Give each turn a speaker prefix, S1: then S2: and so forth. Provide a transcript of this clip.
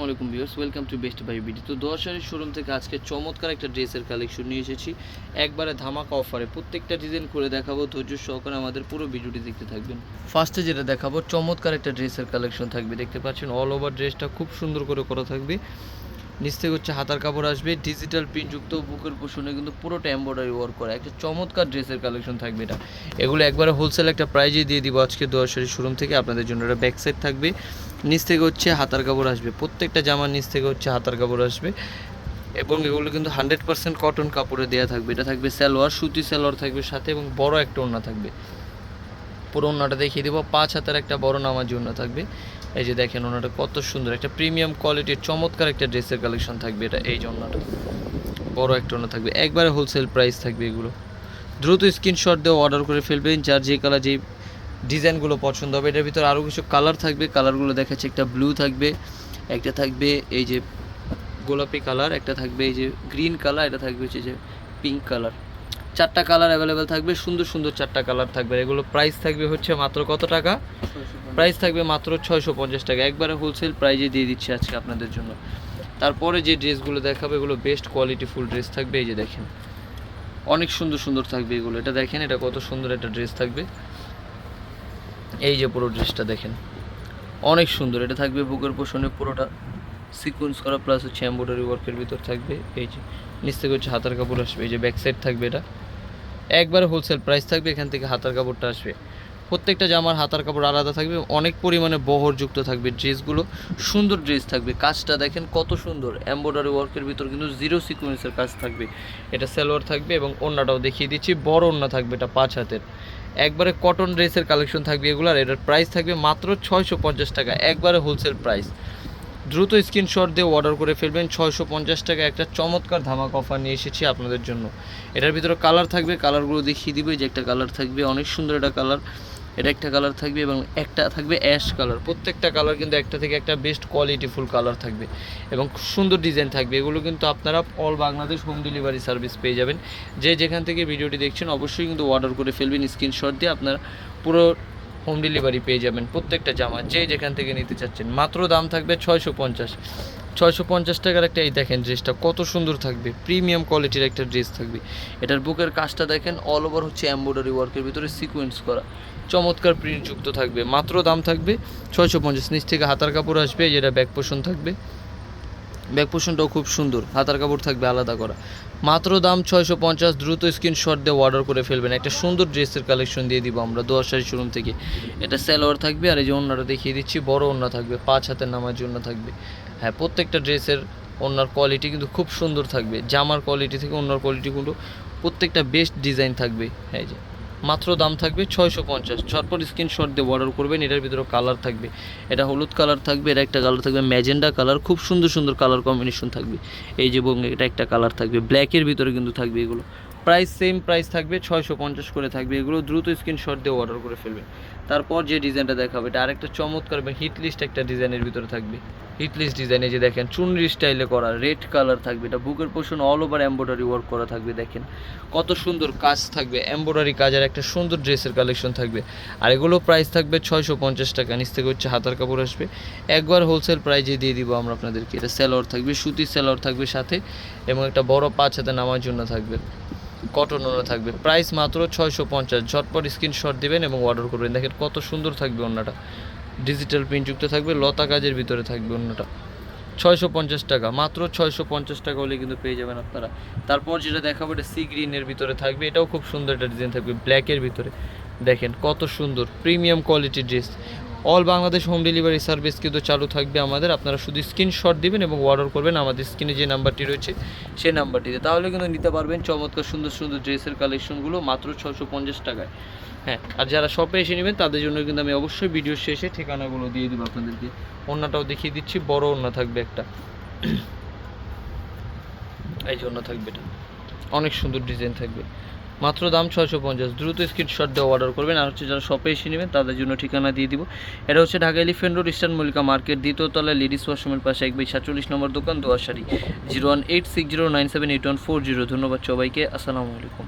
S1: আসসালামু আলাইকুম viewers, welcome to best buy BD. তো দোয়াশারের শোরুম থেকে আজকে চমৎকার একটা ড্রেসের কালেকশন নিয়ে এসেছি। একবারে ধামাকা অফারে প্রত্যেকটা ডিজাইন করে দেখাবো, ধৈর্য সহকারে আমাদের পুরো ভিডিওটি দেখতে থাকবেন। ফার্স্টে যেটা দেখাবো, চমৎকার একটা ড্রেসের কালেকশন থাকবে, দেখতে পাচ্ছেন? অল ওভার ড্রেসটা খুব সুন্দর করে করা থাকবে। নিচ থেকে হচ্ছে হাতার কাপড় আসবে ডিজিটাল প্রিন্টযুক্ত বুকের পোষণে কিন্তু পুরোটা এমব্রয়ডারি ওয়ার্ক করা। একটা চমৎকার ড্রেসের কালেকশন থাকবে এটা। এগুলো একবারে হোলসেল একটা প্রাইজে দিয়ে দিব আজকে দোয়াশারি শোরুম থেকে, আপনাদের জন্য এটা ব্যাক সাইড থাকবে। নিচ থেকে হচ্ছে হাতার কাপড় আসবে, প্রত্যেকটা জামার নিচ থেকে হচ্ছে হাতার কাপড় আসবে। এবং এগুলো কিন্তু হান্ড্রেড পার্সেন্ট কটন কাপড়ে দেওয়া থাকবে। এটা থাকবে সালোয়ার, সুতি সালোয়ার থাকবে সাথে এবং বড় একটা ওড়না থাকবে। পুরো ওড়নাটা দেখিয়ে দেবো, পাঁচ হাতের একটা বড় নামাজি ওড়না থাকবে। এই যে দেখেন ওনাটা কত সুন্দর, একটা প্রিমিয়াম কোয়ালিটির চমৎকার একটা ড্রেসের কালেকশন থাকবে এটা, এই যে ওড়নাটা বড় একটা ওনা থাকবে, একবারে হোলসেল প্রাইস থাকবে এগুলো। দ্রুত স্ক্রিনশট দিয়ে অর্ডার করে ফেলবেন, যার যে কালার যেই ডিজাইনগুলো পছন্দ হবে, এটার ভিতরে আরও কিছু কালার থাকবে কালারগুলো দেখাচ্ছে, একটা ব্লু থাকবে, একটা থাকবে এই যে গোলাপি কালার একটা থাকবে এই যে গ্রিন কালার এটা থাকবে হচ্ছে যে পিঙ্ক কালার চারটা কালার অ্যাভেলেবেল থাকবে সুন্দর সুন্দর চারটা কালার থাকবে। এগুলো প্রাইস থাকবে হচ্ছে মাত্র কত টাকা? প্রাইস থাকবে মাত্র ছয়শো পঞ্চাশ টাকা। একবারে হোলসেল প্রাইজে দিয়ে দিচ্ছি আজকে আপনাদের জন্য। তারপরে যে ড্রেসগুলো দেখাবে এগুলো বেস্ট কোয়ালিটি ফুল ড্রেস থাকবে এই যে দেখেন। অনেক সুন্দর সুন্দর থাকবে এগুলো। এটা দেখেন এটা কত সুন্দর একটা ড্রেস থাকবে। এই যে পুরো ড্রেসটা দেখেন। অনেক সুন্দর। এটা থাকবে বুকের পোষণে পুরোটা সিকোয়েন্স করা প্লাস হচ্ছে এম্ব্রয়ডারি ওয়ার্কের ভিতর থাকবে। এই যে, নিচ থেকে হচ্ছে হাতার কাপড় আসবে, এই যে ব্যাক সাইড থাকবে এটা। একবারে হোলসেল প্রাইস থাকবে, এখান থেকে হাতার কাপড়টা আসবে। প্রত্যেকটা জামার হাতার কাপড় আলাদা থাকবে, অনেক পরিমাণে বহরযুক্ত থাকবে ড্রেসগুলো সুন্দর ড্রেস থাকবে, কাজটা দেখেন কত সুন্দর। এম্ব্রয়ডারি ওয়ার্কের ভিতর কিন্তু জিরো সিকোয়েন্সের কাজ থাকবে। এটা সালোয়ার থাকবে এবং ওড়নাটাও দেখিয়ে দিচ্ছি, বড় ওড়না থাকবে এটা পাঁচ হাতের। একবারে কটন ড্রেসের কালেকশন থাকবে এগুলো আর এটার প্রাইস থাকবে মাত্র ছয়শো পঞ্চাশ টাকা, একবারে হোলসেল প্রাইস দ্রুত স্ক্রিনশট দিয়ে অর্ডার করে ফেলবেন। ছয়শো পঞ্চাশ টাকা একটা চমৎকার ধামাক অফার নিয়ে এসেছি আপনাদের জন্য। এটার ভিতরে কালার থাকবে কালারগুলো দেখিয়ে দিবে। যে একটা কালার থাকবে, অনেক সুন্দর একটা কালার এটা একটা কালার থাকবে এবং একটা থাকবে অ্যাশ কালার প্রত্যেকটা কালার কিন্তু একটা থেকে একটা বেস্ট কোয়ালিটিফুল কালার থাকবে এবং সুন্দর ডিজাইন থাকবে। এগুলো কিন্তু আপনারা all Bangladesh home delivery service পেয়ে যাবেন। যে যেখান থেকে ভিডিওটি দেখছেন, অবশ্যই কিন্তু অর্ডার করে ফেলবেন। স্ক্রিনশট দিয়ে আপনারা পুরো হোম ডেলিভারি পেয়ে যাবেন প্রত্যেকটা জামা, যে যেখান থেকে নিতে চাচ্ছেন। মাত্র দাম থাকবে ছয়শো পঞ্চাশ। ছয়শো পঞ্চাশ টাকার একটা এই দেখেন ড্রেসটা কত সুন্দর থাকবে প্রিমিয়াম কোয়ালিটির একটা ড্রেস থাকবে। এটার বুকের কাজটা দেখেন অল ওভার হচ্ছে এম্ব্রয়ডারি ওয়ার্কের ভিতরে সিকোয়েন্স করা। চমৎকার প্রিন্ট যুক্ত থাকবে, মাত্র দাম থাকবে ছয়শো পঞ্চাশ। নিচ থেকে হাতার কাপড় আসবে, যেটা ব্যাক পোষণ থাকবে। ব্যাক পোষণটাও খুব সুন্দর, হাতার কাপড় থাকবে আলাদা করা। মাত্র দাম ছয়শো পঞ্চাশ, দ্রুত স্ক্রিনশট দিয়ে অর্ডার করে ফেলবেন। একটা সুন্দর ড্রেসের কালেকশন দিয়ে দিব আমরা দোয়াশারি শোরুম থেকে। এটা স্যালোয়ার থাকবে আর এই যে অন্যটা দেখিয়ে দিচ্ছি, বড় অন্য থাকবে, পাঁচ হাতের নামার জন্য থাকবে। হ্যাঁ প্রত্যেকটা ড্রেসের ওনার কোয়ালিটি কিন্তু খুব সুন্দর থাকবে। জামার কোয়ালিটি থেকে ওনার কোয়ালিটিগুলো প্রত্যেকটা বেস্ট ডিজাইন থাকবে। হ্যাঁ যে মাত্র দাম থাকবে ছয়শো পঞ্চাশ। ঝটপট স্ক্রিনশট দিয়ে অর্ডার করবেন, এটার ভিতরে কালার থাকবে। এটা হলুদ কালার থাকবে, এটা একটা কালার থাকবে ম্যাজেন্ডা কালার খুব সুন্দর সুন্দর কালার কম্বিনেশন থাকবে। এই যে এবং এটা একটা কালার থাকবে ব্ল্যাকের ভিতরে কিন্তু থাকবে এগুলো। প্রাইস সেম প্রাইস থাকবে, ছয়শো পঞ্চাশ করে থাকবে এগুলো। দ্রুত স্ক্রিনশট দিয়ে অর্ডার করে ফেলবেন। তারপর যে ডিজাইনটা দেখাবে, এটা আরেকটা চমৎকার এবং হিট লিস্ট একটা ডিজাইনের ভিতরে থাকবে। হিট লিস্ট ডিজাইনে যে দেখেন, চুনরি স্টাইলে করা রেড কালার থাকবে, এটা বুকের পোষণ অল ওভার এম্ব্রয়ডারি ওয়ার্ক করা থাকবে, দেখেন। কত সুন্দর কাজ থাকবে এম্ব্রয়ডারি কাজের একটা সুন্দর ড্রেসের কালেকশন থাকবে। আর এগুলো প্রাইস থাকবে ছয়শো পঞ্চাশ টাকা, নিচ থেকে হচ্ছে হাতার কাপড় আসবে। একবার হোলসেল প্রাইজে দিয়ে দিব আমরা আপনাদেরকে, এটা স্যালোয়ার থাকবে সুতির স্যালোয়ার থাকবে সাথে, এবং একটা বড় পাঁচ হাতে নামার জন্য থাকবে কটন ওনা থাকবে। প্রাইস মাত্র ছয়শো পঞ্চাশ, ঝটপট স্ক্রিনশট দেবেন এবং অর্ডার করবেন। দেখেন কত সুন্দর থাকবে ওনাটা ডিজিটাল প্রিন্টযুক্ত থাকবে, লতা কাজের ভিতরে থাকবে অন্যটা। ছয়শো পঞ্চাশ টাকা, মাত্র ছয়শো পঞ্চাশ টাকা হলে কিন্তু পেয়ে যাবেন আপনারা। তারপর যেটা দেখাবো, এটা সি গ্রিনের ভিতরে থাকবে, এটাও খুব সুন্দর একটা ডিজাইন থাকবে ব্ল্যাকের ভিতরে। দেখেন কত সুন্দর প্রিমিয়াম কোয়ালিটির dress all Bangladesh home delivery service কিন্তু চালু থাকবে আমাদের। আপনারা শুধু স্ক্রিনশট দিবেন এবং অর্ডার করবেন, আমাদের স্ক্রিনে যে নাম্বারটি রয়েছে, সেই নাম্বারটিতে তাহলে কিন্তু নিতে পারবেন চমৎকার সুন্দর সুন্দর ড্রেসের কালেকশনগুলো মাত্র ছশো পঞ্চাশ টাকায়। হ্যাঁ আর যারা শপে এসে নেবেন, তাদের জন্য কিন্তু আমি অবশ্যই ভিডিও শেষে ঠিকানাগুলো দিয়ে দেবো আপনাদেরকে। অন্যটাও দেখিয়ে দিচ্ছি, বড় অন্য থাকবে একটা। এই যে থাকবে এটা। অনেক সুন্দর ডিজাইন থাকবে। মাত্র দাম ছয়শো পঞ্চাশ। দ্রুত স্ক্রিনশট দিয়ে অর্ডার করবেন। আর হচ্ছে যারা শপে এসে নেবেন, তাদের জন্য ঠিকানা দিয়ে দিব। এটা হচ্ছে Dhaka elephant road, eastern Mallika market, দ্বিতীয় তলায় লেডিস ওয়াশরুমের পাশে এক বাই সাতচল্লিশ নম্বর দোকান দোয়াশারি zero one eight six zero nine seven eight one four zero. ধন্যবাদ সবাইকে। আসসালামু আলাইকুম।